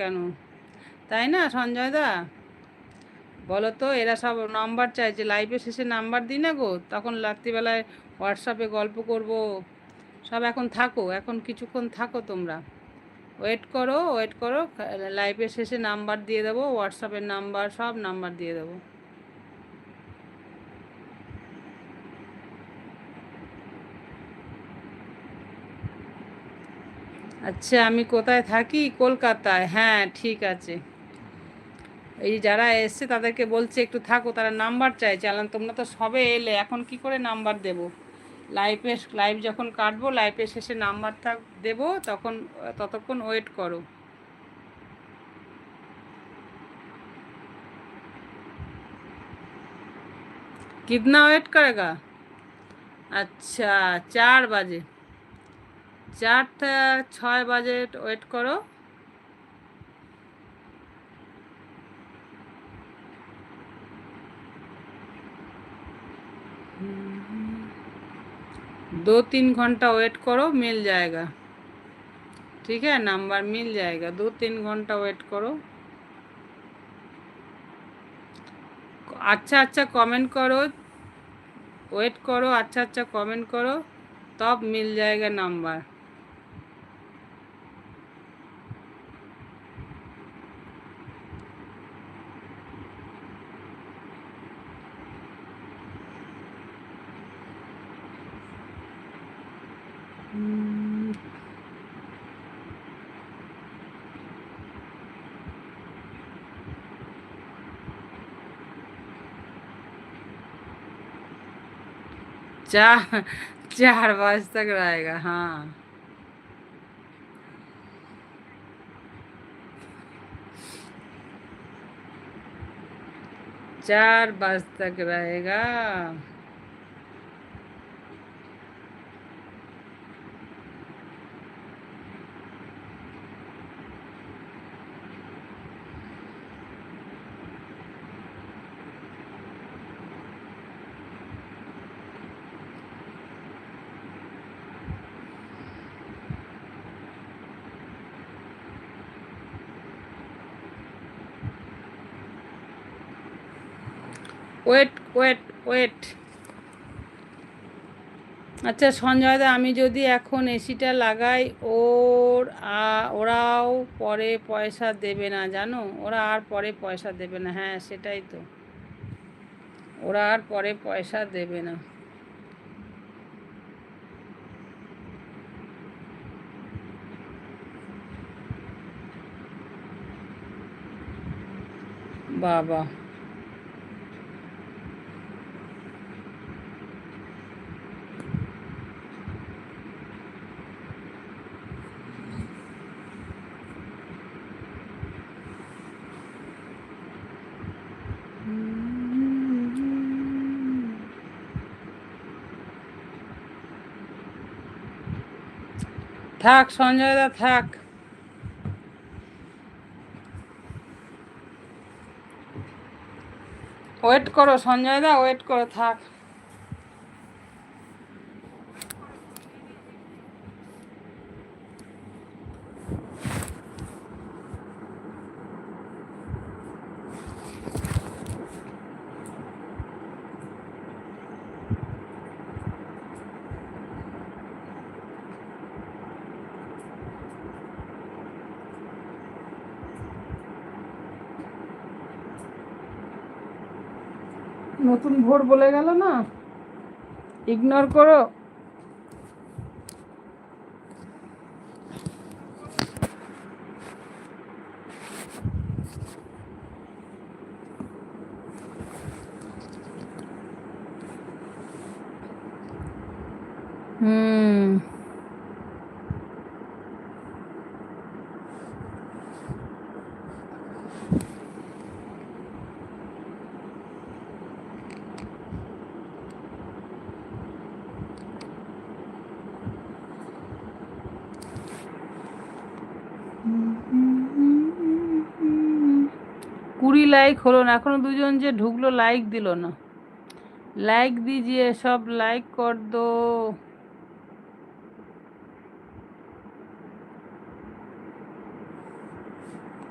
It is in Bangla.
কেন? তাই না, সঞ্জয় দা? বলো তো, এরা সব নাম্বার চাইছে লাইভে শেষে নাম্বার দিই না গো? তখন রাত্রিবেলায় হোয়াটসঅ্যাপে গল্প করব। সব এখন থাকো, এখন কিছুক্ষণ থাকো তোমরা। ওয়েট করো ওয়েট করো লাইভের শেষে নাম্বার দিয়ে দেবো হোয়াটসঅ্যাপের নাম্বার, সব নাম্বার দিয়ে দেবো। আচ্ছা আমি কোথায় থাকি কলকাতায় হ্যাঁ ঠিক আছে এই যারা এসছে তাদেরকে বলছে একটু থাকো তারা নাম্বার চাইছে আলাম তোমরা তো সবে এলে এখন কি করে নাম্বার দেব লাইফে লাইভ যখন কাটবো লাইফের শেষে নাম্বার থাক দেবো তখন ততক্ষণ ওয়েট করো कितना वेट करेगा अच्छा चार बजे চার ছয় বাজে ওয়েট করো दो तीन घंटा वेट करो मिल जाएगा ठीक है नंबर मिल जाएगा दो तीन घंटा वेट करो अच्छा अच्छा कमेंट करो वेट करो अच्छा अच्छा कमेंट करो तब मिल जाएगा नंबर चार चार बज तक रहेगा हाँ। चार बज तक रहेगा। ওয়েট ওয়েট ওয়েট আচ্ছা সঞ্জয় দা, আমি যদি এখন এসিটা লাগাই, ওর ওরাও পরে পয়সা দেবে না, জানো? ওরা আর পরে পয়সা দেবে না। হ্যাঁ সেটাই তো। ওরা আর পরে পয়সা দেবে না। বাবা। থাক সঞ্জয় দা থাক। ওয়েট করো সঞ্জয় দা ওয়েট করো থাক। নতুন ভোর বলে গেল না? ইগনোর করো। হুম। কুড়ি লাইক হলো না। এখনও দুজন যে ঢুকলো লাইক দিল না। লাইক দিজিয়ে সব লাইক কর দো।